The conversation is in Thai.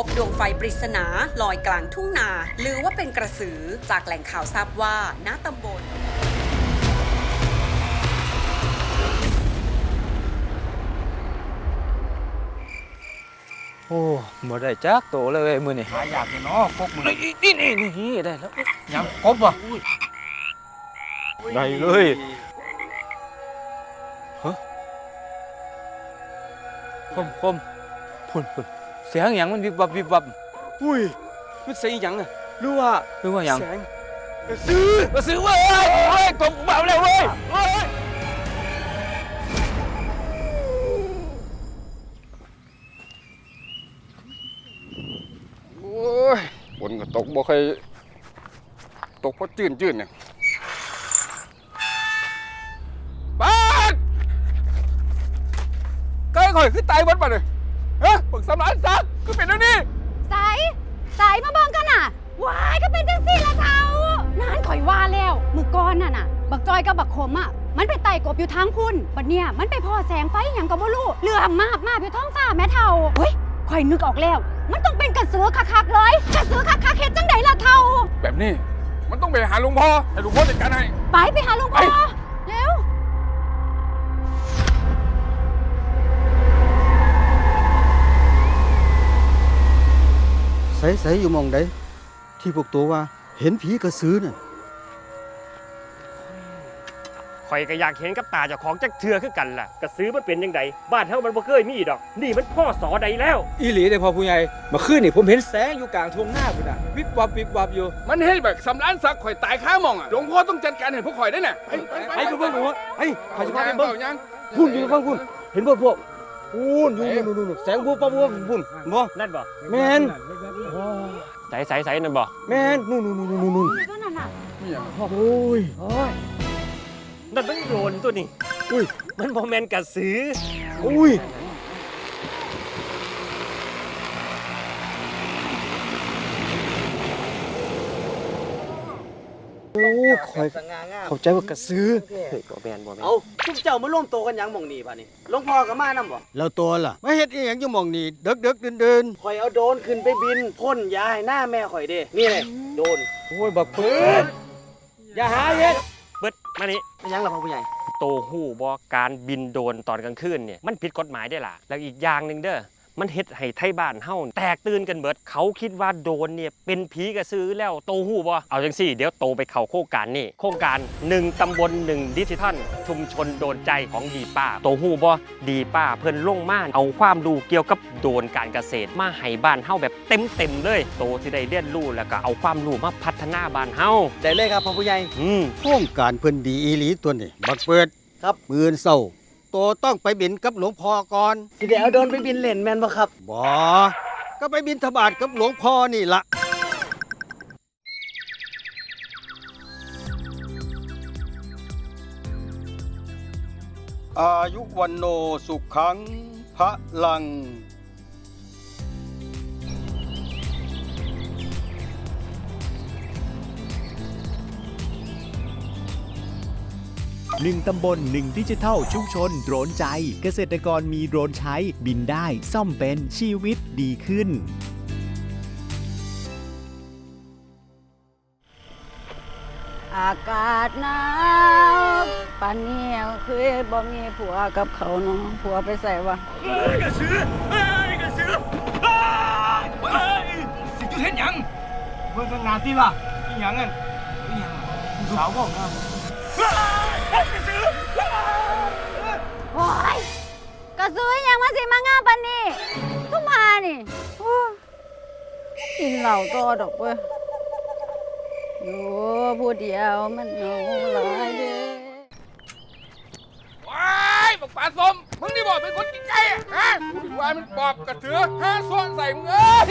พบดวงไฟปริศนาลอยกลางทุ่งนาหรือว่าเป็นกระสือจากแหล่งข่าวทราบว่าณตำบลโอ้บ่ได้จักโตเลยเว้ยมื้อนี้หายากเลยเนาะพวกมึงนี่นี่นี่นี่ได้แล้วยังครบป่ะได้เลยฮะคมคมพุ่นพุ่น เสียงหยังมันวิบวับวิบวับอุ้ยมันเสียงหยังอะหรือว่าหรือว่าหยังแสงกระสือกระสือเว้ยเฮ้ยกบเบาแล้วเว้ยเฮ้ยโอ้ยฝนก็ตกบ่ค่อยตกเพราะจื้นจื้นเนี่ยปาดใกล้ข่อยคือตายเบิดป่ะเนี่ย ฮะปึกสำรานซักคือเป็นแล้วนี่สายสายมาเบิ่งกันน่ะวายก็เป็นจังซี่ละเท่านานข่อยว่าแล้วมือก้อนน่ะน่ะ บักจอยกับบักขมอะ มันไปไต่กบอยู่ทางพุ่นบัดเนี่ยมันไปพ่อแสงไฟหยังก็บ่รู้เรือมากมาอยู่ท้องฟ้าแม่เท่าเฮ้ยข่อยนึกออกแล้ว มันต้องเป็นกระสือคักๆเลยกระสือคักๆเฮ็ดจังไดล่ะเท่า แบบนี้ มันต้องไปหาหลวงพ่อให้หลวงพ่อจัดการให้ไปไปหาหลวงพ่อ ไปเร็วใสๆอยู่หมองใดที่พวกตัวว่าเห็นผีกระสือน่ะข่อยก็อยากเห็นกับตาเจ้าของจักเทือคือกันล่ะกระซื้อมันเป็นยังไงบ้านเฮามันบ่เคยมีดอก นี่มันพ่อสอใดแล้ว อีหลีเด้อพ่อผู้ใหญ่เมื่อคืนนี่ผมเห็นแสงอยู่กลางทุ่งนาพุ่นน่ะ วิบวับวิบวับอยู่ มันให้แบบสำรานซักข่อยตายข้าหมองอะหลวงพ่อต้องจัดการให้พวกข่อยได้น่ะไปไปไอ้ไปเบิ่งหนูไอ้ข้าจะพาไปเบิ่เบิ่งยังพุ่นอยู่ฟังพุ่นเห็นบ่พวก พุ่นอยู่นู่นๆๆแสงบูบปั๊บบูบพุ่นบ่นั่นบ่แม่นใสใสใสนั่นบ่แม่นนู่นๆๆๆก็นั่นน่ะๆโอ้ยนั่นมันโดนตัวนี้อุ้ยมันบ่แม่นกระสืออุ้ย โอ้คอยเข้าใจว่ากระสือบ่แม่นบ่แม่นเอาทุกเจ้ามาร่วมโตวกันหยังหม่องนี่ป่ะนี่หลวงพ่อก็มานำบ่แล้วตัวล่ะมาเฮ็ดอีหยังอยู่หม่องนี้เดึกๆเดินข่อยเอาโดรนขึ้นไปบินพ่นยาให้หน้าแม่ข่อยเด้นี่เลยโดรนๆโอ้ยบักเพิ่นอย่าหาเฮ็ดเบิดมานี่ไม่ยังล่ะพ่อผู้ใหญ่โตฮู้บ่การบินโดรนตอนกลางคืนเนี่ยมันผิดกฎหมายได้ล่ะแล้วอีกอย่างหนึงเด้อ มันเฮ็ดให้ไทบ้านเฮาแตกตื่นกันเบิด เขาคิดว่าโดรนเนี่ยเป็นผีกระสือแล้วโตฮู้บ่เอาจังซี่ เดี๋ยวโตไปเข้าโครงการนี่โครงการ 1 ตำบล 1 ดิจิทัล ชุมชนโดนใจของดีป้า โตฮู้บ่ดีป้าเพิ่นลงมาเอาความรู้เกี่ยวกับโดรนการเกษตร มาให้บ้านเฮาแบบเต็มๆเลย โตที่ได้เรียนรู้แล้วก็เอาความรู้มาพัฒนาบ้านเฮาได้เลยครับพ่อผู้ใหญ่อืมโครงการเพิ่นดีอีหลีตัวนี้บักเปิดครับมื้อเช้า โตต้องไปบินกับหลวงพ่อก่อนสิได้เอาโดรนไปบินเล่นแม่นบ่ครับบ่ก็ไปบินทบาทกับหลวงพ่อนี่ละอายุวันโนสุขังพระลัง หนึ่งตำบลหนึ่งดิจิทัล ชุมชน โดรนใจ เกษตรกรมีโดรนใช้ บินได้ ซ่อมเป็น ชีวิตดีขึ้น อากาศหนาวปานนี้คือบ่มีผัวกับเขาเนาะผัวไปใส่วะสิจุเห็นยังเบิ่งกันงานที่ล่ะอีหยังนั่นอีหยังสาวบอกน นี่โอ้ยกินเหล้าต่อดอกเว้ยอยู่ผู้เดียวมันเหงาหลายเด้ว้ายบอกปลาส้มมึงนี่บอกเป็นคนกินไก่อะฮะกูถึงว่ามันปอบกระเถือห้าซ้อนใส่มึงเอ้ย